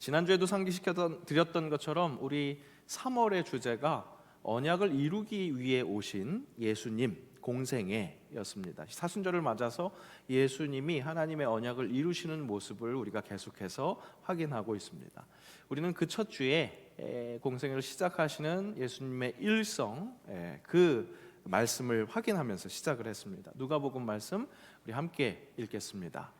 지난주에도 상기시켜 드렸던 것처럼 우리 3월의 주제가 언약을 이루기 위해 오신 예수님 공생애였습니다. 사순절을 맞아서 예수님이 하나님의 언약을 이루시는 모습을 우리가 계속해서 확인하고 있습니다. 우리는 그 첫 주에 에, 공생애를 시작하시는 예수님의 일성 에, 그 말씀을 확인하면서 시작을 했습니다. 누가복음 말씀 우리 함께 읽겠습니다.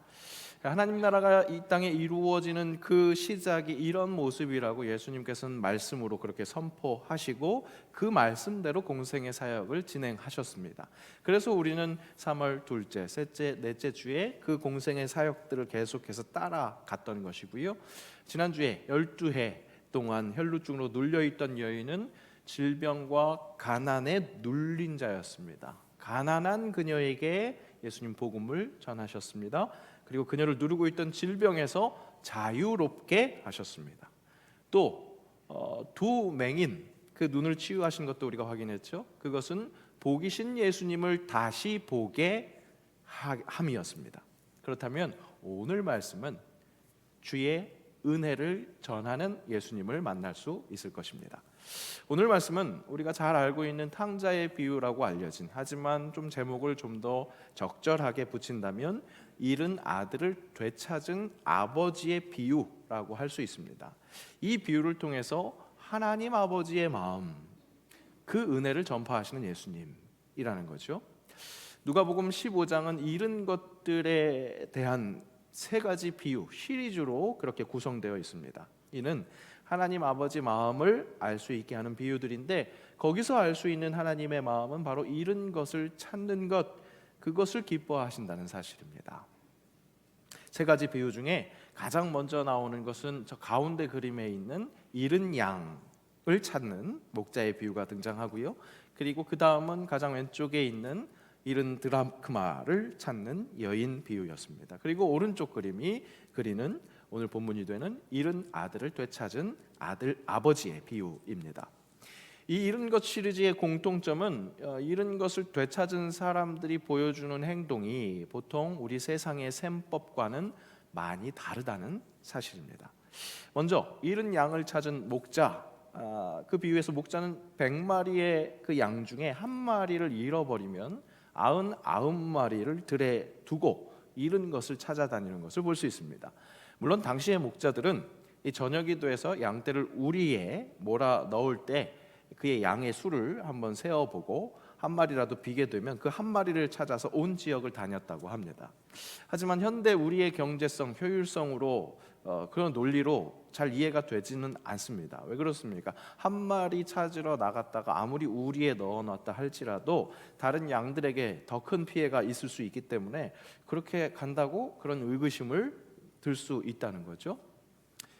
하나님 나라가 이 땅에 이루어지는 그 시작이 이런 모습이라고 예수님께서는 말씀으로 그렇게 선포하시고 그 말씀대로 공생의 사역을 진행하셨습니다. 그래서 우리는 3월 둘째, 셋째, 넷째 주에 그 공생의 사역들을 계속해서 따라갔던 것이고요. 지난주에 12해 동안 혈루증으로 눌려 있던 여인은 질병과 가난에 눌린 자였습니다. 가난한 그녀에게 예수님 복음을 전하셨습니다. 그리고 그녀를 누르고 있던 질병에서 자유롭게 하셨습니다. 또 어, 두 맹인 그 눈을 치유하신 것도 우리가 확인했죠. 그것은 보기신 예수님을 다시 보게 하- 함이었습니다. 그렇다면 오늘 말씀은 주의 은혜를 전하는 예수님을 만날 수 있을 것입니다. 오늘 말씀은 우리가 잘 알고 있는 탕자의 비유라고 알려진 하지만 좀 제목을 좀 더 적절하게 붙인다면 잃은 아들을 되찾은 아버지의 비유라고 할 수 있습니다. 이 비유를 통해서 하나님 아버지의 마음 그 은혜를 전파하시는 예수님이라는 거죠. 누가복음 15장은 잃은 것들에 대한 세 가지 비유 시리즈로 그렇게 구성되어 있습니다. 이는 하나님 아버지 마음을 알 수 있게 하는 비유들인데 거기서 알 수 있는 하나님의 마음은 바로 잃은 것을 찾는 것 그것을 기뻐하신다는 사실입니다. 세 가지 비유 중에 가장 먼저 나오는 것은 저 가운데 그림에 있는 잃은 양을 찾는 목자의 비유가 등장하고요. 그리고 그 다음은 가장 왼쪽에 있는 잃은 드라크마를 찾는 여인 비유였습니다. 그리고 오른쪽 그림이 그리는 오늘 본문이 되는 잃은 아들을 되찾은 아들 아버지의 비유입니다. 이 잃은 것 시리즈의 공통점은 어, 잃은 것을 되찾은 사람들이 보여주는 행동이 보통 우리 세상의 셈법과는 많이 다르다는 사실입니다. 먼저 잃은 양을 찾은 목자 아, 그 비유에서 목자는 100마리의 그 양 중에 한 마리를 잃어버리면 99마리를 들에 두고 잃은 것을 찾아다니는 것을 볼 수 있습니다. 물론 당시의 목자들은 이 저녁이 돼서 양떼를 우리에 몰아 넣을 때 그의 양의 수를 한번 세어 보고 한 마리라도 비게 되면 그 한 마리를 찾아서 온 지역을 다녔다고 합니다. 하지만 현대 우리의 경제성, 효율성으로 어, 그런 논리로 잘 이해가 되지는 않습니다. 왜 그렇습니까? 한 마리 찾으러 나갔다가 아무리 우리에 넣어놨다 할지라도 다른 양들에게 더 큰 피해가 있을 수 있기 때문에 그렇게 간다고 그런 의구심을 들 수 있다는 거죠.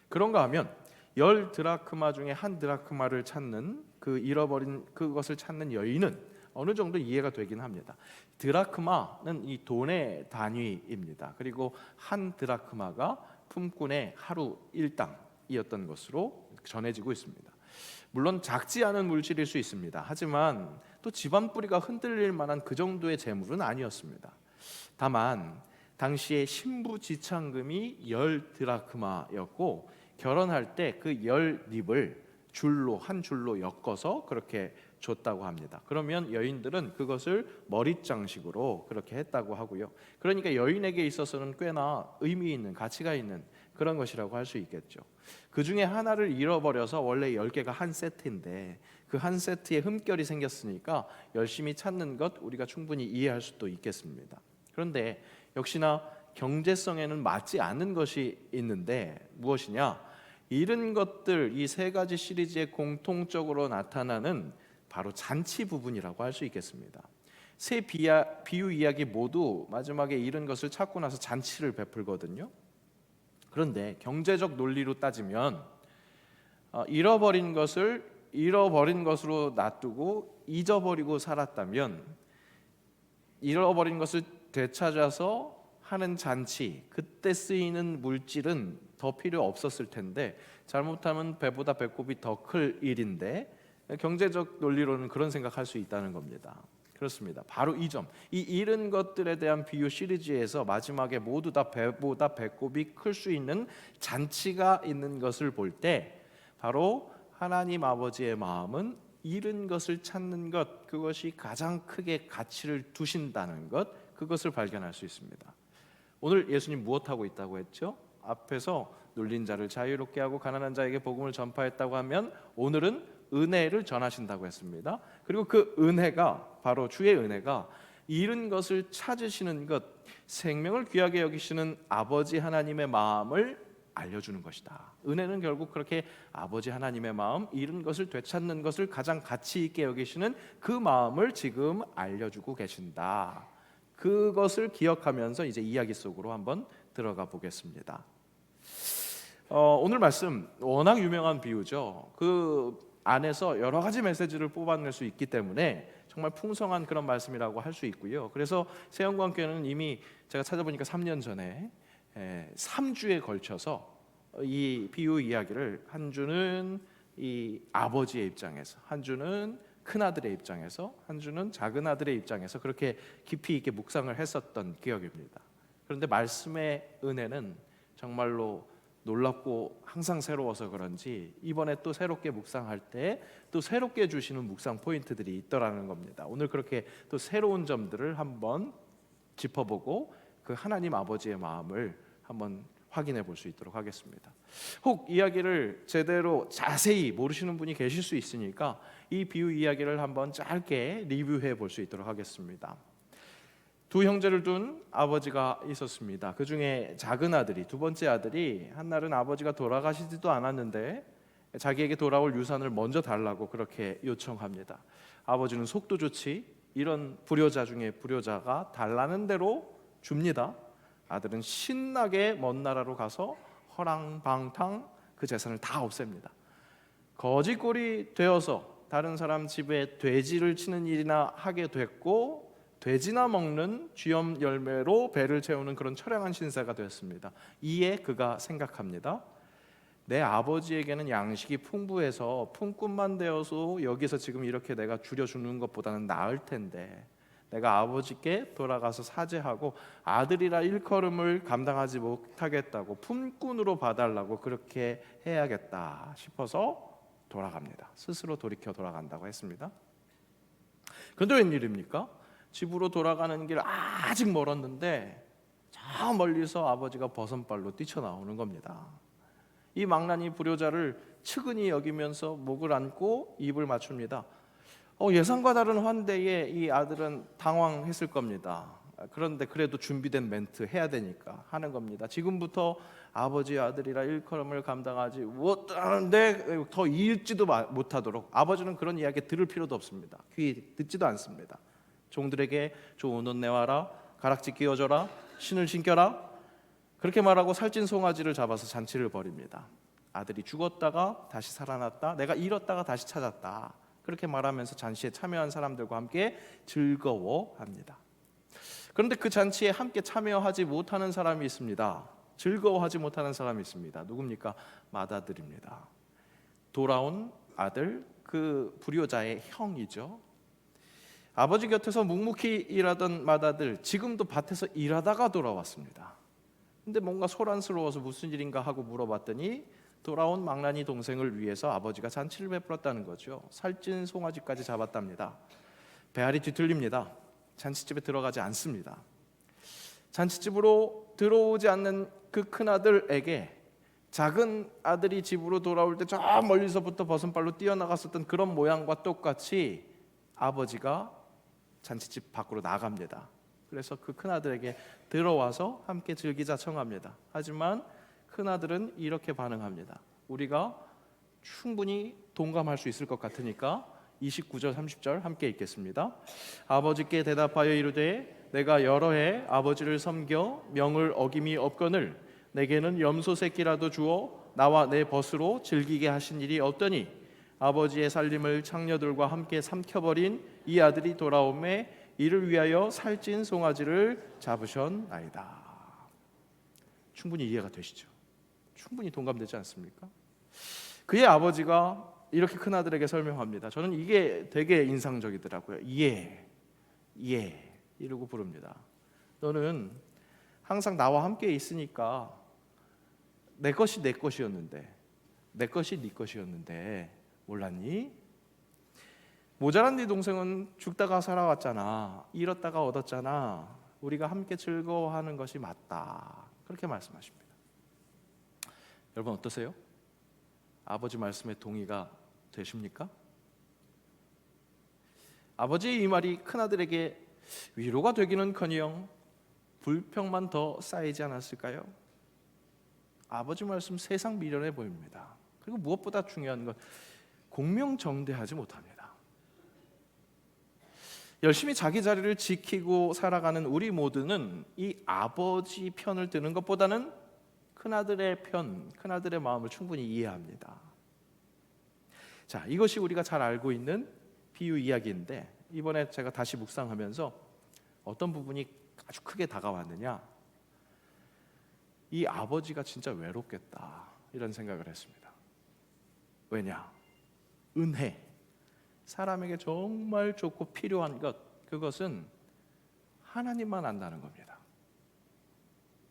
그런가 하면 열 드라크마 중에 한 드라크마를 찾는 그 잃어버린 그것을 찾는 여인은 어느 정도 이해가 되긴 합니다. 드라크마는 이 돈의 단위입니다. 그리고 한 드라크마가 품꾼의 하루 일당이었던 것으로 전해지고 있습니다. 물론 작지 않은 물질일 수 있습니다. 하지만 또 집안 뿌리가 흔들릴 만한 그 정도의 재물은 아니었습니다. 다만 당시에 신부 지참금이 열 드라크마였고 결혼할 때 그열 립을 줄로 한 줄로 엮어서 그렇게 줬다고 합니다. 그러면 여인들은 그것을 머릿장식으로 그렇게 했다고 하고요. 그러니까 여인에게 있어서는 꽤나 의미 있는 가치가 있는 그런 것이라고 할 수 있겠죠. 그 중에 하나를 잃어버려서 원래 열 개가 한 세트인데 그 한 세트에 흠결이 생겼으니까 열심히 찾는 것 우리가 충분히 이해할 수도 있겠습니다. 그런데 역시나 경제성에는 맞지 않는 것이 있는데 무엇이냐? 잃은 것들 이 세 가지 시리즈에 공통적으로 나타나는 바로 잔치 부분이라고 할 수 있겠습니다. 세 비야, 비유 이야기 모두 마지막에 잃은 것을 찾고 나서 잔치를 베풀거든요. 그런데 경제적 논리로 따지면 어, 잃어버린 것을 잃어버린 것으로 놔두고 잊어버리고 살았다면 잃어버린 것을 되찾아서 하는 잔치 그때 쓰이는 물질은 더 필요 없었을 텐데 잘못하면 배보다 배꼽이 더 클 일인데 경제적 논리로는 그런 생각할 수 있다는 겁니다. 그렇습니다. 바로 이 점, 이 잃은 것들에 대한 비유 시리즈에서 마지막에 모두 다 배보다 배꼽이 클 수 있는 잔치가 있는 것을 볼 때 바로 하나님 아버지의 마음은 잃은 것을 찾는 것 그것이 가장 크게 가치를 두신다는 것 그것을 발견할 수 있습니다. 오늘 예수님 무엇 하고 있다고 했죠? 앞에서 눌린 자를 자유롭게 하고 가난한 자에게 복음을 전파했다고 하면 오늘은 은혜를 전하신다고 했습니다. 그리고 그 은혜가 바로 주의 은혜가 잃은 것을 찾으시는 것, 생명을 귀하게 여기시는 아버지 하나님의 마음을 알려주는 것이다. 은혜는 결국 그렇게 아버지 하나님의 마음, 잃은 것을 되찾는 것을 가장 가치 있게 여기시는 그 마음을 지금 알려주고 계신다. 그것을 기억하면서 이제 이야기 속으로 한번 들어가 보겠습니다. 어, 오늘 말씀 워낙 유명한 비유죠. 그 안에서 여러 가지 메시지를 뽑아낼 수 있기 때문에 정말 풍성한 그런 말씀이라고 할 수 있고요. 그래서 세영관교는 이미 제가 찾아보니까 3년 전에 에, 3주에 걸쳐서 이 비유 이야기를 한 주는 이 아버지의 입장에서, 한 주는 큰 아들의 입장에서, 한 주는 작은 아들의 입장에서 그렇게 깊이 있게 묵상을 했었던 기억입니다. 그런데 말씀의 은혜는 정말로 놀랍고 항상 새로워서 그런지 이번에 또 새롭게 묵상할 때 또 새롭게 주시는 묵상 포인트들이 있더라는 겁니다. 오늘 그렇게 또 새로운 점들을 한번 짚어보고 그 하나님 아버지의 마음을 한번 확인해 볼 수 있도록 하겠습니다. 혹 이야기를 제대로 자세히 모르시는 분이 계실 수 있으니까 이 비유 이야기를 한번 짧게 리뷰해 볼 수 있도록 하겠습니다. 두 형제를 둔 아버지가 있었습니다. 그 중에 작은 아들이 두 번째 아들이 한 날은 아버지가 돌아가시지도 않았는데 자기에게 돌아올 유산을 먼저 달라고 그렇게 요청합니다. 아버지는 속도 좋지 이런 불효자 중에 불효자가 달라는 대로 줍니다. 아들은 신나게 먼 나라로 가서 허랑방탕 그 재산을 다 없앱니다. 거지꼴이 되어서 다른 사람 집에 돼지를 치는 일이나 하게 됐고 돼지나 먹는 쥐염 열매로 배를 채우는 그런 처량한 신세가 되었습니다. 이에 그가 생각합니다. 내 아버지에게는 양식이 풍부해서 품꾼만 되어서 여기서 지금 이렇게 내가 줄여 주는 것보다는 나을 텐데 내가 아버지께 돌아가서 사죄하고 아들이라 일컬음을 감당하지 못하겠다고 품꾼으로 봐달라고 그렇게 해야겠다 싶어서 돌아갑니다. 스스로 돌이켜 돌아간다고 했습니다. 그런데 웬일입니까? 집으로 돌아가는 길 아직 멀었는데 저 멀리서 아버지가 버선발로 뛰쳐나오는 겁니다. 이 망나니 불효자를 측은히 여기면서 목을 안고 입을 맞춥니다. 어, 예상과 다른 환대에 이 아들은 당황했을 겁니다. 그런데 그래도 준비된 멘트 해야 되니까 하는 겁니다. 지금부터 아버지 아들이라 일컬음을 감당하지 못하는데 더 잃지도 못하도록 아버지는 그런 이야기 들을 필요도 없습니다. 귀 듣지도 않습니다. 종들에게 좋은 옷 내와라 가락지 끼워줘라 신을 신겨라 그렇게 말하고 살찐 송아지를 잡아서 잔치를 벌입니다. 아들이 죽었다가 다시 살아났다. 내가 잃었다가 다시 찾았다. 그렇게 말하면서 잔치에 참여한 사람들과 함께 즐거워합니다. 그런데 그 잔치에 함께 참여하지 못하는 사람이 있습니다. 즐거워하지 못하는 사람이 있습니다. 누굽니까? 마다들입니다. 돌아온 아들 그 불효자의 형이죠. 아버지 곁에서 묵묵히 일하던 마다들 지금도 밭에서 일하다가 돌아왔습니다. 근데 뭔가 소란스러워서 무슨 일인가 하고 물어봤더니 돌아온 망나니 동생을 위해서 아버지가 잔치를 베풀었다는 거죠. 살찐 송아지까지 잡았답니다. 배알이 뒤틀립니다. 잔치집에 들어가지 않습니다. 잔치집으로 들어오지 않는 그 큰 아들에게 작은 아들이 집으로 돌아올 때 저 멀리서부터 버선발로 뛰어나갔었던 그런 모양과 똑같이 아버지가 잔치집 밖으로 나갑니다. 그래서 그 큰 아들에게 들어와서 함께 즐기자 청합니다. 하지만 큰 아들은 이렇게 반응합니다. 우리가 충분히 동감할 수 있을 것 같으니까 29절 30절 함께 읽겠습니다. 아버지께 대답하여 이르되 내가 여러 해 아버지를 섬겨 명을 어김이 없거늘 내게는 염소 새끼라도 주어 나와 내 벗으로 즐기게 하신 일이 없더니 아버지의 살림을 창녀들과 함께 삼켜버린 이 아들이 돌아오매 이를 위하여 살찐 송아지를 잡으셨나이다. 충분히 이해가 되시죠? 충분히 동감되지 않습니까? 그의 아버지가 이렇게 큰 아들에게 설명합니다. 저는 이게 되게 인상적이더라고요. 예, 예 이러고 부릅니다. 너는 항상 나와 함께 있으니까 내 것이 내 것이었는데 내 것이 네 것이었는데 몰랐니? 모자란 네 동생은 죽다가 살아왔잖아. 잃었다가 얻었잖아. 우리가 함께 즐거워하는 것이 맞다. 그렇게 말씀하십니다. 여러분 어떠세요? 아버지 말씀에 동의가 되십니까? 아버지의 이 말이 큰아들에게 위로가 되기는커녕 불평만 더 쌓이지 않았을까요? 아버지 말씀 세상 미련해 보입니다. 그리고 무엇보다 중요한 건 공명정대하지 못합니다. 열심히 자기 자리를 지키고 살아가는 우리 모두는 이 아버지 편을 드는 것보다는 큰아들의 편, 큰아들의 마음을 충분히 이해합니다. 자, 이것이 우리가 잘 알고 있는 비유 이야기인데 이번에 제가 다시 묵상하면서 어떤 부분이 아주 크게 다가왔느냐? 이 아버지가 진짜 외롭겠다 이런 생각을 했습니다. 왜냐? 은혜 사람에게 정말 좋고 필요한 것 그것은 하나님만 안다는 겁니다.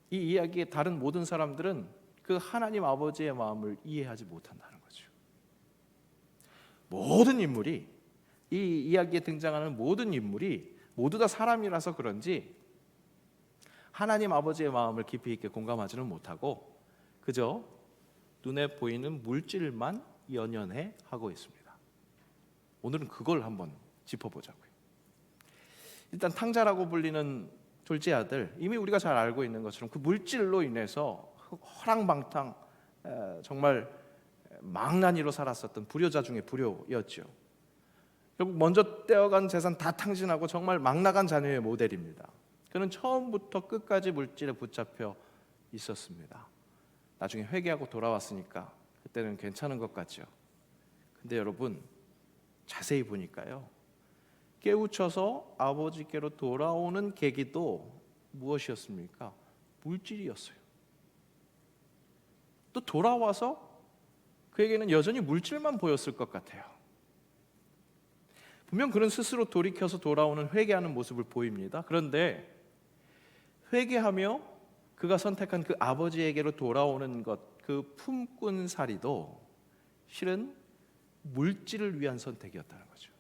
이 이야기의 다른 모든 사람들은 그 하나님 아버지의 마음을 이해하지 못한다는. 모든 인물이 이 이야기에 등장하는 모든 인물이 모두 다 사람이라서 그런지 하나님 아버지의 마음을 깊이 있게 공감하지는 못하고 그저 눈에 보이는 물질만 연연해 하고 있습니다. 오늘은 그걸 한번 짚어보자고요. 일단 탕자라고 불리는 둘째 아들 이미 우리가 잘 알고 있는 것처럼 그 물질로 인해서 허랑방탕 정말 망나니로 살았었던 불효자 중에 불효였죠. 결국 먼저 떼어간 재산 다 탕진하고 정말 막 나간 자녀의 모델입니다. 그는 처음부터 끝까지 물질에 붙잡혀 있었습니다. 나중에 회개하고 돌아왔으니까 그때는 괜찮은 것 같죠. 근데 여러분 자세히 보니까요. 깨우쳐서 아버지께로 돌아오는 계기도 무엇이었습니까? 물질이었어요. 또 돌아와서 그에게는 여전히 물질만 보였을 것 같아요. 분명 그는 스스로 돌이켜서 돌아오는 회개하는 모습을 보입니다. 그런데 회개하며 그가 선택한 그 아버지에게로 돌아오는 것, 그 품꾼 살이도 실은 물질을 위한 선택이었다는 거죠.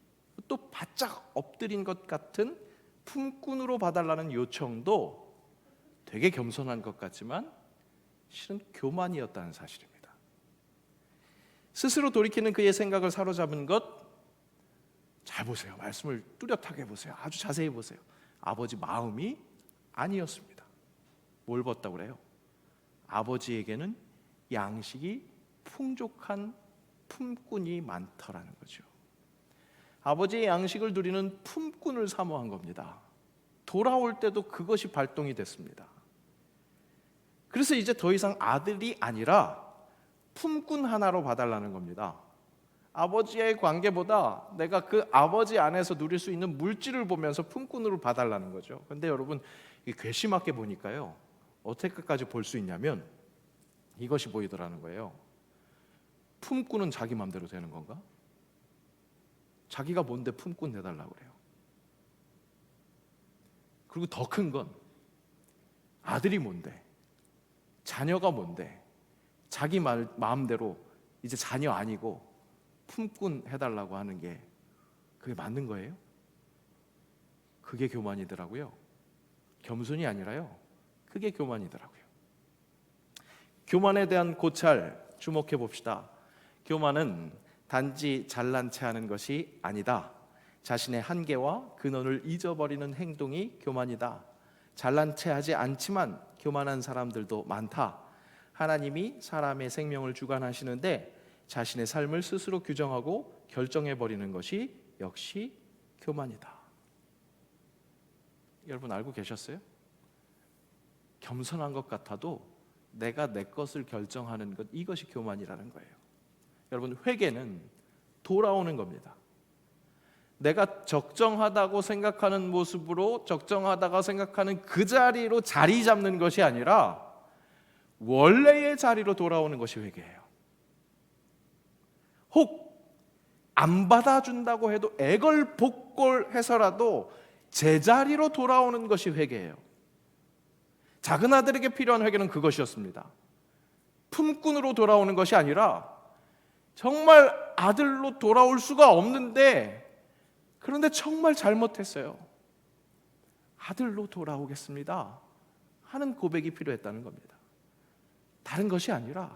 또 바짝 엎드린 것 같은 품꾼으로 봐달라는 요청도 되게 겸손한 것 같지만 실은 교만이었다는 사실입니다. 스스로 돌이키는 그의 생각을 사로잡은 것 잘 보세요. 말씀을 뚜렷하게 보세요. 아주 자세히 보세요. 아버지 마음이 아니었습니다. 뭘 봤다고 그래요? 아버지에게는 양식이 풍족한 품꾼이 많더라는 거죠. 아버지의 양식을 누리는 품꾼을 사모한 겁니다. 돌아올 때도 그것이 발동이 됐습니다. 그래서 이제 더 이상 아들이 아니라 품꾼 하나로 봐달라는 겁니다. 아버지의 관계보다 내가 그 아버지 안에서 누릴 수 있는 물질을 보면서 품꾼으로 봐달라는 거죠. 근데 여러분 괘씸하게 보니까요 어떻게까지 볼 수 있냐면 이것이 보이더라는 거예요. 품꾼은 자기 마음대로 되는 건가? 자기가 뭔데 품꾼 해달라고 그래요. 그리고 더 큰 건 아들이 뭔데, 자녀가 뭔데, 자기 말, 마음대로 이제 자녀 아니고 품꾼 해달라고 하는 게 그게 맞는 거예요? 그게 교만이더라고요. 겸손이 아니라요. 그게 교만이더라고요. 교만에 대한 고찰 주목해 봅시다. 교만은 단지 잘난 체 하는 것이 아니다. 자신의 한계와 근원을 잊어버리는 행동이 교만이다. 잘난 체 하지 않지만 교만한 사람들도 많다. 하나님이 사람의 생명을 주관하시는데 자신의 삶을 스스로 규정하고 결정해 버리는 것이 역시 교만이다. 여러분 알고 계셨어요? 겸손한 것 같아도 내가 내 것을 결정하는 것 이것이 교만이라는 거예요. 여러분 회개는 돌아오는 겁니다. 내가 적정하다고 생각하는 모습으로 적정하다고 생각하는 그 자리로 자리 잡는 것이 아니라 원래의 자리로 돌아오는 것이 회개예요. 혹 안 받아준다고 해도 애걸복걸해서라도 제자리로 돌아오는 것이 회개예요. 작은 아들에게 필요한 회개는 그것이었습니다. 품꾼으로 돌아오는 것이 아니라 정말 아들로 돌아올 수가 없는데 그런데 정말 잘못했어요. 아들로 돌아오겠습니다. 하는 고백이 필요했다는 겁니다. 다른 것이 아니라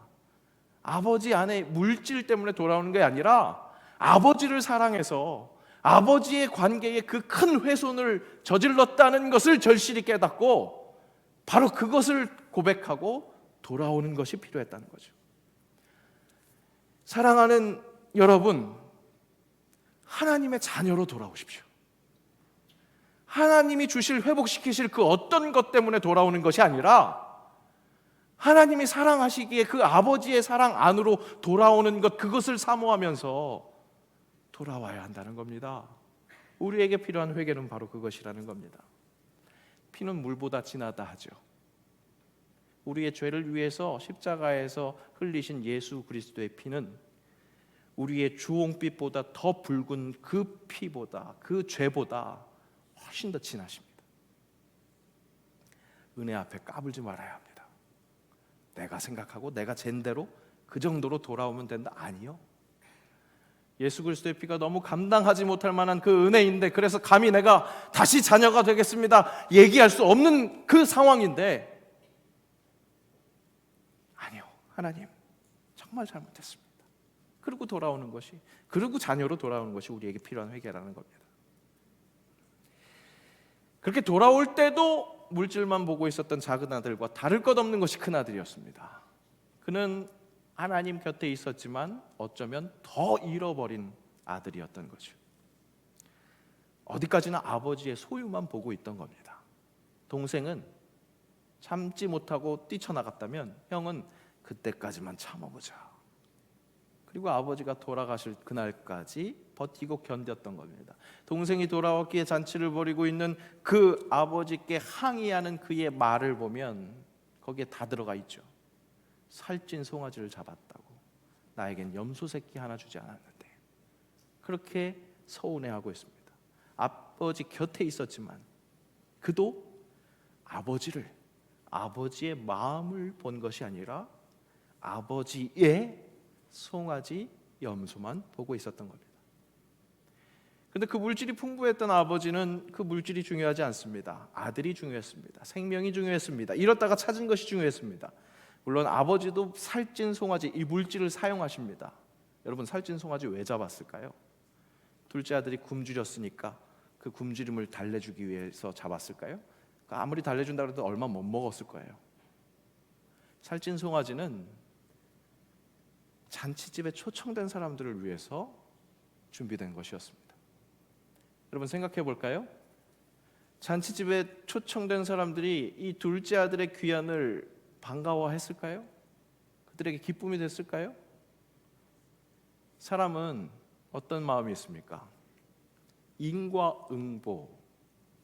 아버지 안에 물질 때문에 돌아오는 게 아니라 아버지를 사랑해서 아버지의 관계에 그 큰 훼손을 저질렀다는 것을 절실히 깨닫고 바로 그것을 고백하고 돌아오는 것이 필요했다는 거죠. 사랑하는 여러분, 하나님의 자녀로 돌아오십시오. 하나님이 주실 회복시키실 그 어떤 것 때문에 돌아오는 것이 아니라 하나님이 사랑하시기에 그 아버지의 사랑 안으로 돌아오는 것 그것을 사모하면서 돌아와야 한다는 겁니다. 우리에게 필요한 회개는 바로 그것이라는 겁니다. 피는 물보다 진하다 하죠. 우리의 죄를 위해서 십자가에서 흘리신 예수 그리스도의 피는 우리의 주홍빛보다 더 붉은 그 피보다 그 죄보다 훨씬 더 진하십니다. 은혜 앞에 까불지 말아야 합니다. 내가 생각하고 내가 젠대로 그 정도로 돌아오면 된다 아니요. 예수 그리스도의 피가 너무 감당하지 못할 만한 그 은혜인데 그래서 감히 내가 다시 자녀가 되겠습니다. 얘기할 수 없는 그 상황인데 아니요. 하나님 정말 잘못했습니다. 그리고 돌아오는 것이 그리고 자녀로 돌아오는 것이 우리에게 필요한 회개라는 겁니다. 그렇게 돌아올 때도 물질만 보고 있었던 작은 아들과 다를 것 없는 것이 큰 아들이었습니다. 그는 하나님 곁에 있었지만 어쩌면 더 잃어버린 아들이었던 거죠. 어디까지나 아버지의 소유만 보고 있던 겁니다. 동생은 참지 못하고 뛰쳐나갔다면 형은 그때까지만 참아보자. 그리고 아버지가 돌아가실 그날까지 버티고 견뎠던 겁니다. 동생이 돌아왔기에 잔치를 벌이고 있는 그 아버지께 항의하는 그의 말을 보면 거기에 다 들어가 있죠. 살찐 송아지를 잡았다고 나에겐 염소 새끼 하나 주지 않았는데 그렇게 서운해하고 있습니다. 아버지 곁에 있었지만 그도 아버지를 아버지의 마음을 본 것이 아니라 아버지의 송아지 염소만 보고 있었던 겁니다. 근데 그 물질이 풍부했던 아버지는 그 물질이 중요하지 않습니다. 아들이 중요했습니다. 생명이 중요했습니다. 이렇다가 찾은 것이 중요했습니다. 물론 아버지도 살찐 송아지 이 물질을 사용하십니다. 여러분 살찐 송아지 왜 잡았을까요? 둘째 아들이 굶주렸으니까 그 굶주림을 달래주기 위해서 잡았을까요? 그러니까 아무리 달래준다 그래도 얼마 못 먹었을 거예요. 살찐 송아지는 잔치집에 초청된 사람들을 위해서 준비된 것이었습니다. 여러분 생각해 볼까요? 잔치집에 초청된 사람들이 이 둘째 아들의 귀환을 반가워했을까요? 그들에게 기쁨이 됐을까요? 사람은 어떤 마음이 있습니까? 인과응보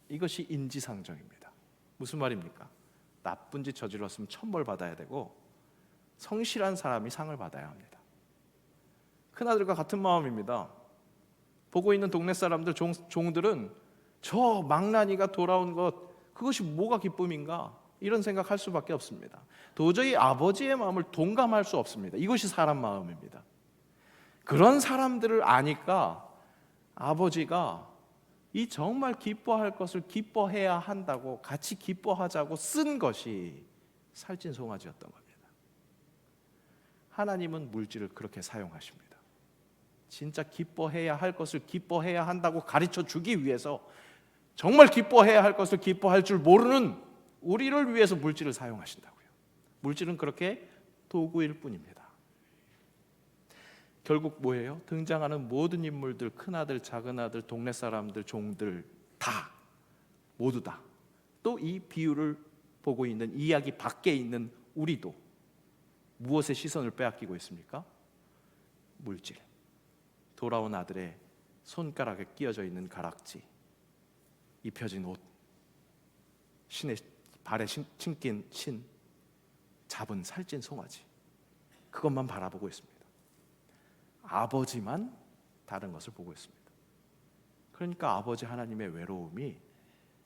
이것이 인지상정입니다. 무슨 말입니까? 나쁜 짓 저질렀으면 천벌 받아야 되고 성실한 사람이 상을 받아야 합니다. 큰 아들과 같은 마음입니다. 보고 있는 동네 사람들 종, 종들은 저 망나니가 돌아온 것 그것이 뭐가 기쁨인가 이런 생각할 수밖에 없습니다. 도저히 아버지의 마음을 동감할 수 없습니다. 이것이 사람 마음입니다. 그런 사람들을 아니까 아버지가 이 정말 기뻐할 것을 기뻐해야 한다고 같이 기뻐하자고 쓴 것이 살찐 송아지였던 겁니다. 하나님은 물질을 그렇게 사용하십니다. 진짜 기뻐해야 할 것을 기뻐해야 한다고 가르쳐 주기 위해서 정말 기뻐해야 할 것을 기뻐할 줄 모르는 우리를 위해서 물질을 사용하신다고요. 물질은 그렇게 도구일 뿐입니다. 결국 뭐예요? 등장하는 모든 인물들, 큰 아들, 작은 아들, 동네 사람들, 종들 다 모두 다 또 이 비유를 보고 있는 이야기 밖에 있는 우리도 무엇에 시선을 빼앗기고 있습니까? 물질. 돌아온 아들의 손가락에 끼어져 있는 가락지, 입혀진 옷, 신의 발에 신, 신긴 신, 잡은 살찐 송아지, 그것만 바라보고 있습니다. 아버지만 다른 것을 보고 있습니다. 그러니까 아버지 하나님의 외로움이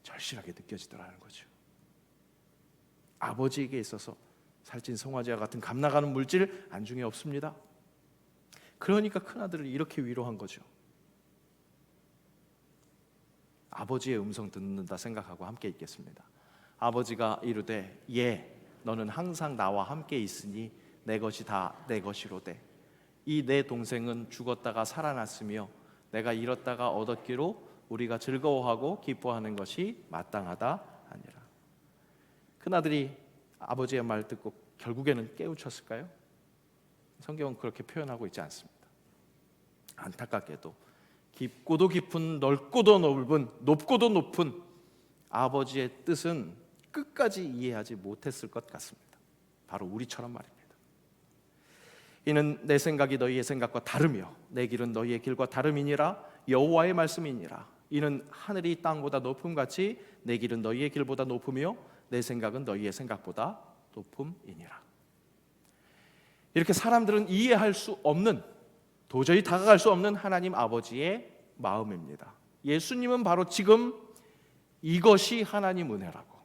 절실하게 느껴지더라는 거죠. 아버지에게 있어서 살찐 송아지와 같은 감나가는 물질 안중에 없습니다. 그러니까 큰 아들을 이렇게 위로한 거죠. 아버지의 음성 듣는다 생각하고 함께 있겠습니다. 아버지가 이르되 예 너는 항상 나와 함께 있으니 내 것이 다 내 것이로되 이 내 동생은 죽었다가 살아났으며 내가 잃었다가 얻었기로 우리가 즐거워하고 기뻐하는 것이 마땅하다 아니라 큰아들이 아버지의 말 듣고 결국에는 깨우쳤을까요? 성경은 그렇게 표현하고 있지 않습니다. 안타깝게도 깊고도 깊은 넓고도 넓은 높고도 높은 아버지의 뜻은 끝까지 이해하지 못했을 것 같습니다. 바로 우리처럼 말입니다. 이는 내 생각이 너희의 생각과 다르며 내 길은 너희의 길과 다름이니라 여호와의 말씀이니라 이는 하늘이 땅보다 높음 같이 내 길은 너희의 길보다 높으며 내 생각은 너희의 생각보다 높음이니라 이렇게 사람들은 이해할 수 없는 도저히 다가갈 수 없는 하나님 아버지의 마음입니다. 예수님은 바로 지금 이것이 하나님 은혜라고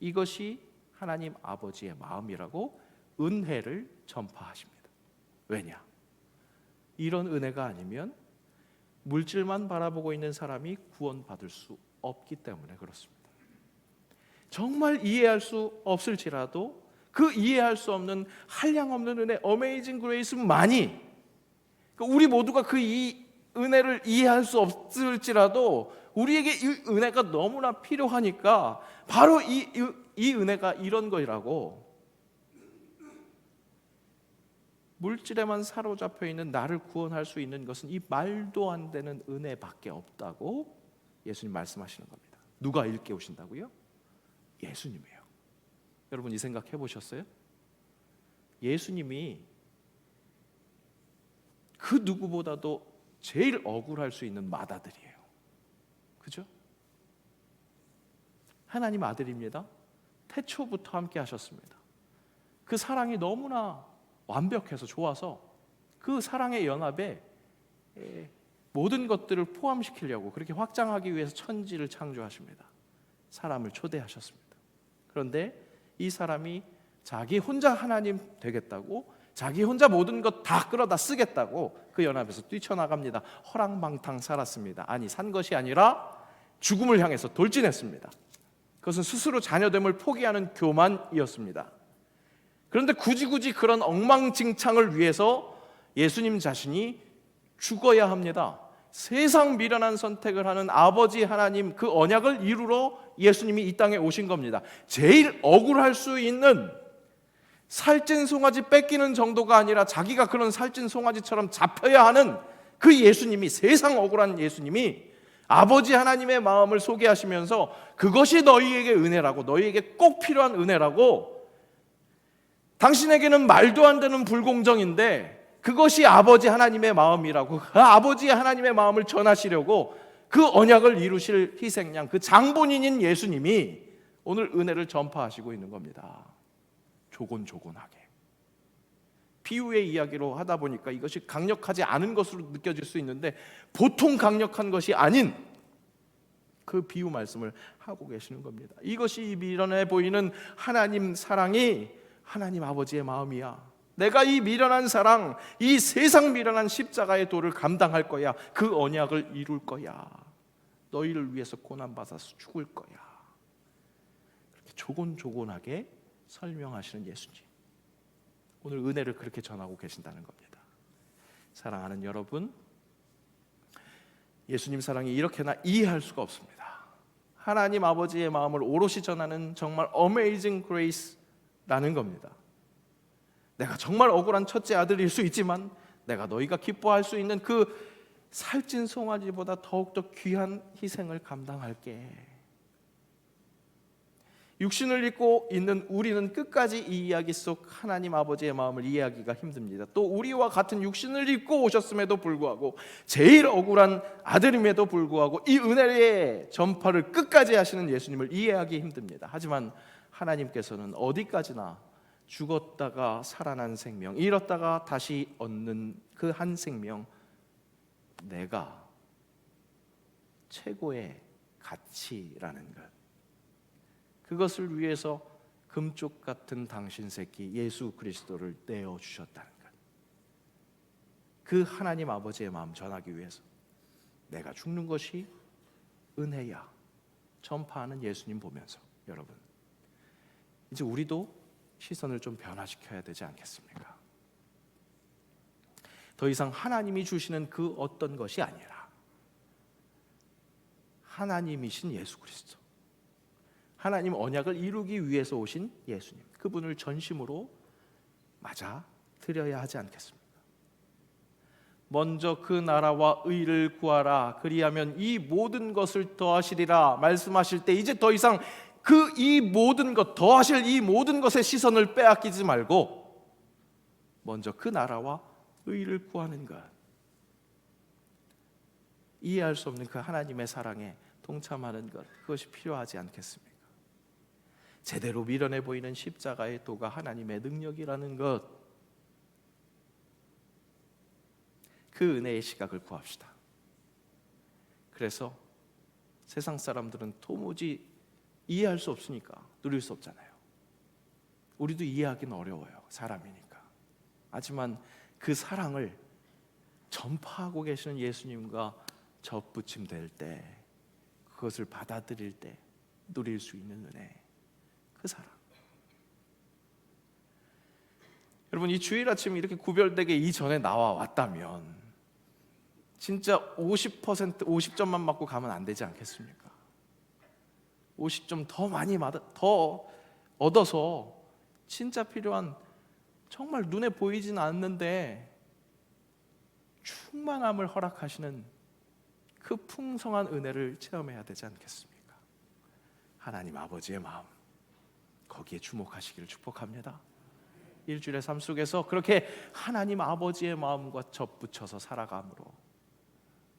이것이 하나님 아버지의 마음이라고 은혜를 전파하십니다. 왜냐? 이런 은혜가 아니면 물질만 바라보고 있는 사람이 구원받을 수 없기 때문에 그렇습니다. 정말 이해할 수 없을지라도 그 이해할 수 없는 한량 없는 은혜, 어메이징 그레이스만이 우리 모두가 그 이 은혜를 이해할 수 없을지라도 우리에게 이 은혜가 너무나 필요하니까 바로 이, 이, 이 은혜가 이런 거라고 물질에만 사로잡혀 있는 나를 구원할 수 있는 것은 이 말도 안 되는 은혜밖에 없다고 예수님 말씀하시는 겁니다. 누가 일깨우신다고요? 예수님이에요. 여러분 이 생각 해보셨어요? 예수님이 그 누구보다도 제일 억울할 수 있는 마다들이에요. 그죠? 하나님 아들입니다. 태초부터 함께 하셨습니다. 그 사랑이 너무나 완벽해서 좋아서 그 사랑의 연합에 모든 것들을 포함시키려고 그렇게 확장하기 위해서 천지를 창조하십니다. 사람을 초대하셨습니다. 그런데 이 사람이 자기 혼자 하나님 되겠다고 자기 혼자 모든 것 다 끌어다 쓰겠다고 그 연합에서 뛰쳐나갑니다. 허랑방탕 살았습니다. 아니 산 것이 아니라 죽음을 향해서 돌진했습니다. 그것은 스스로 자녀됨을 포기하는 교만이었습니다. 그런데 굳이 굳이 그런 엉망진창을 위해서 예수님 자신이 죽어야 합니다. 세상 미련한 선택을 하는 아버지 하나님 그 언약을 이루러 예수님이 이 땅에 오신 겁니다. 제일 억울할 수 있는 살찐 송아지 뺏기는 정도가 아니라 자기가 그런 살찐 송아지처럼 잡혀야 하는 그 예수님이 세상 억울한 예수님이 아버지 하나님의 마음을 소개하시면서 그것이 너희에게 은혜라고 너희에게 꼭 필요한 은혜라고 당신에게는 말도 안 되는 불공정인데 그것이 아버지 하나님의 마음이라고 그 아버지 하나님의 마음을 전하시려고 그 언약을 이루실 희생양 그 장본인인 예수님이 오늘 은혜를 전파하시고 있는 겁니다. 조곤조곤하게 비유의 이야기로 하다 보니까 이것이 강력하지 않은 것으로 느껴질 수 있는데 보통 강력한 것이 아닌 그 비유 말씀을 하고 계시는 겁니다. 이것이 미련해 보이는 하나님 사랑이 하나님 아버지의 마음이야. 내가 이 미련한 사랑, 이 세상 미련한 십자가의 도를 감당할 거야. 그 언약을 이룰 거야. 너희를 위해서 고난 받아서 죽을 거야. 그렇게 조곤조곤하게 설명하시는 예수님. 오늘 은혜를 그렇게 전하고 계신다는 겁니다. 사랑하는 여러분, 예수님 사랑이 이렇게나 이해할 수가 없습니다. 하나님 아버지의 마음을 오롯이 전하는 정말 어메이징 그레이스라는 겁니다. 내가 정말 억울한 첫째 아들일 수 있지만 내가 너희가 기뻐할 수 있는 그 살찐 송아지보다 더욱더 귀한 희생을 감당할게. 육신을 입고 있는 우리는 끝까지 이 이야기 속 하나님 아버지의 마음을 이해하기가 힘듭니다. 또 우리와 같은 육신을 입고 오셨음에도 불구하고 제일 억울한 아들임에도 불구하고 이 은혜의 전파를 끝까지 하시는 예수님을 이해하기 힘듭니다. 하지만 하나님께서는 어디까지나 죽었다가 살아난 생명, 잃었다가 다시 얻는 그 한 생명, 내가 최고의 가치라는 것. 그것을 위해서 금쪽 같은 당신 새끼 예수 그리스도를 내어 주셨다는 것. 그 하나님 아버지의 마음 전하기 위해서 내가 죽는 것이 은혜야. 전파하는 예수님 보면서 여러분 이제 우리도 시선을 좀 변화시켜야 되지 않겠습니까? 더 이상 하나님이 주시는 그 어떤 것이 아니라 하나님이신 예수 그리스도. 하나님 언약을 이루기 위해서 오신 예수님. 그분을 전심으로 맞아 드려야 하지 않겠습니까? 먼저 그 나라와 의를 구하라. 그리하면 이 모든 것을 더하시리라. 말씀하실 때 이제 더 이상 그 이 모든 것 더하실 이 모든 것의 시선을 빼앗기지 말고 먼저 그 나라와 의를 구하는 것. 이해할 수 없는 그 하나님의 사랑에 동참하는 것 그것이 필요하지 않겠습니까? 제대로 미련해 보이는 십자가의 도가 하나님의 능력이라는 것. 그 은혜의 시각을 구합시다. 그래서 세상 사람들은 도무지 이해할 수 없으니까 누릴 수 없잖아요. 우리도 이해하기는 어려워요. 사람이니까. 하지만 그 사랑을 전파하고 계시는 예수님과 접붙임 될 때, 그것을 받아들일 때 누릴 수 있는 은혜, 그 사랑. 여러분 이 주일 아침 이렇게 구별되게 이전에 나와 왔다면 진짜 50% 50점만 맞고 가면 안 되지 않겠습니까? 50점 더 많이 더 얻어서 진짜 필요한 정말 눈에 보이진 않는데 충만함을 허락하시는 그 풍성한 은혜를 체험해야 되지 않겠습니까? 하나님 아버지의 마음 거기에 주목하시기를 축복합니다. 일주일의 삶 속에서 그렇게 하나님 아버지의 마음과 접붙여서 살아감으로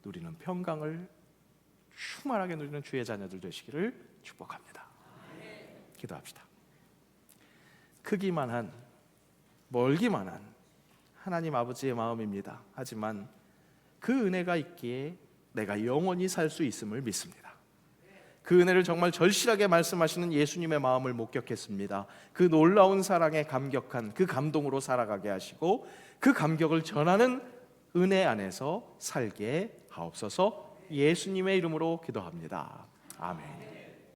누리는 평강을 충만하게 누리는 주의 자녀들 되시기를 축복합니다. 기도합시다. 크기만 한 멀기만 한 하나님 아버지의 마음입니다. 하지만 그 은혜가 있기에 내가 영원히 살 수 있음을 믿습니다. 그 은혜를 정말 절실하게 말씀하시는 예수님의 마음을 목격했습니다. 그 놀라운 사랑에 감격한 그 감동으로 살아가게 하시고 그 감격을 전하는 은혜 안에서 살게 하옵소서 예수님의 이름으로 기도합니다. 아멘.